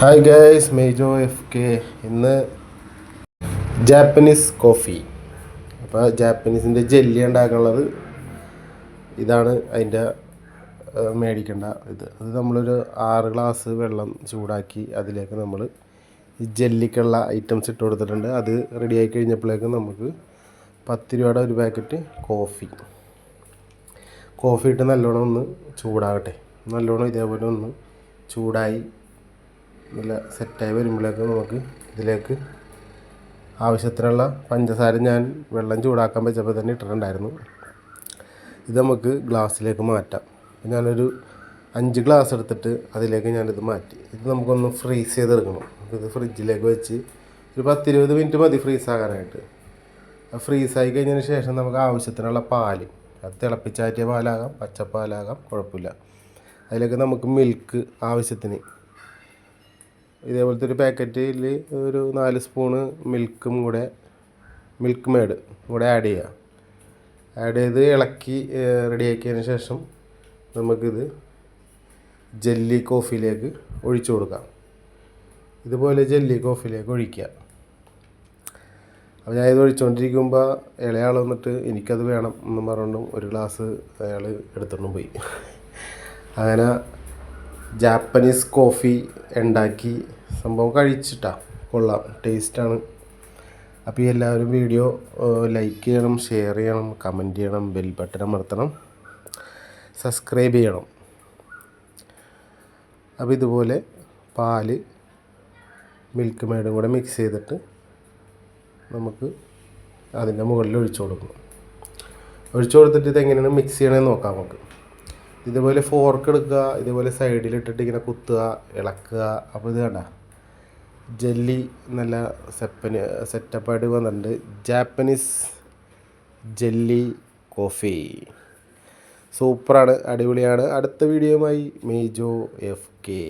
Hi guys Mejo F K ഇന്ന് Japanese coffee അപ്പോൾ ജാപ്പനീസിന്റെ ജെല്ലി ഉണ്ടാക്കാനുള്ളത് ഇതാണ് അതിന്റെ മേടിക്കേണ്ട ഇത്. അത് നമ്മളൊരു ആറ് ഗ്ലാസ് വെള്ളം ചൂടാക്കി അതിലേക്ക് നമ്മൾ ഈ ജെല്ലിക്കുള്ള ഐറ്റംസ് ഇട്ട് കൊടുത്തിട്ടുണ്ട്. അത് റെഡിയായി കഴിഞ്ഞപ്പോഴേക്കും നമുക്ക് പത്ത് രൂപയുടെ ഒരു പാക്കറ്റ് കോഫി കോഫി ഇട്ട് നല്ലോണം ഒന്ന് ചൂടാകട്ടെ. നല്ലോണം ഇതേപോലെ ഒന്ന് ചൂടായി നല്ല സെറ്റായി വരുമ്പോഴേക്ക് നമുക്ക് ഇതിലേക്ക് ആവശ്യത്തിനുള്ള പഞ്ചസാര ഞാൻ വെള്ളം ചൂടാക്കാൻ വെച്ചപ്പോൾ തന്നെ ഇട്ടിട്ടുണ്ടായിരുന്നു. ഇത് നമുക്ക് ഗ്ലാസ്സിലേക്ക് മാറ്റാം. ഞാനൊരു അഞ്ച് ഗ്ലാസ് എടുത്തിട്ട് അതിലേക്ക് ഞാനിത് മാറ്റി. ഇത് നമുക്കൊന്ന് ഫ്രീസ് ചെയ്തെടുക്കണം. നമുക്കിത് ഫ്രിഡ്ജിലേക്ക് വെച്ച് ഒരു പത്തിരുപത് മിനിറ്റ് മതി ഫ്രീസ് ആകാനായിട്ട്. ഫ്രീസ് ഫ്രീസായി കഴിഞ്ഞതിന് ശേഷം നമുക്ക് ആവശ്യത്തിനുള്ള പാൽ അത് തിളപ്പിച്ചാറ്റിയ പാലാകാം പച്ചപ്പാലാകാം കുഴപ്പമില്ല. അതിലേക്ക് നമുക്ക് മിൽക്ക് ആവശ്യത്തിന് ഇതേപോലത്തെ ഒരു പാക്കറ്റിൽ ഒരു നാല് സ്പൂണ് മിൽക്കും കൂടെ മിൽക്ക് മേഡ് കൂടെ ആഡ് ചെയ്യുക ആഡ് ചെയ്ത് ഇളക്കി റെഡിയാക്കിയതിന് ശേഷം നമുക്കിത് ജെല്ലി കോഫിയിലേക്ക് ഒഴിച്ചു കൊടുക്കാം. ഇതുപോലെ ജെല്ലി കോഫിയിലേക്ക് ഒഴിക്കുക അപ്പോൾ ഞാൻ ഇത് ഒഴിച്ചുകൊണ്ടിരിക്കുമ്പോൾ ഇളയാൾ വന്നിട്ട് എനിക്കത് വേണം എന്ന് പറഞ്ഞുകൊണ്ടും ഒരു ഗ്ലാസ് അയാൾ എടുത്തുകൊണ്ടും പോയി. അങ്ങനെ ജാപ്പനീസ് കോഫി ഉണ്ടാക്കി. സംഭവം കഴിച്ചിട്ടാ. കൊള്ളാം. ടേസ്റ്റാണ് അപ്പോൾ ഈ എല്ലാവരും വീഡിയോ ലൈക്ക് ചെയ്യണം ഷെയർ ചെയ്യണം കമന്റ് ചെയ്യണം ബെൽ ബട്ടൺ അമർത്തണം സബ്സ്ക്രൈബ് ചെയ്യണം. അപ്പോൾ ഇതുപോലെ പാൽ മിൽക്ക് മേഡും കൂടെ മിക്സ് ചെയ്തിട്ട് നമുക്ക് അതിന്റെ മുകളിൽ ഒഴിച്ചു കൊടുക്കണം. ഒഴിച്ചു കൊടുത്തിട്ട് ഇത് എങ്ങനെയാണ് മിക്സ് ചെയ്യണമെന്ന് നോക്കാം നമുക്ക്. ഇതുപോലെ ഫോർക്ക് എടുക്കുക ഇതുപോലെ സൈഡിലിട്ടിട്ട് ഇങ്ങനെ കുത്തുക ഇളക്കുക. അപ്പോൾ ഇത് കണ്ട? ജെല്ലി നല്ല സെപ്പന് സെറ്റപ്പായിട്ട് വന്നിട്ടുണ്ട്. ജാപ്പനീസ് ജെല്ലി കോഫി സൂപ്പറാണ് അടിപൊളിയാണ്. അടുത്ത വീഡിയോയുമായി മേജോ എഫ് കെ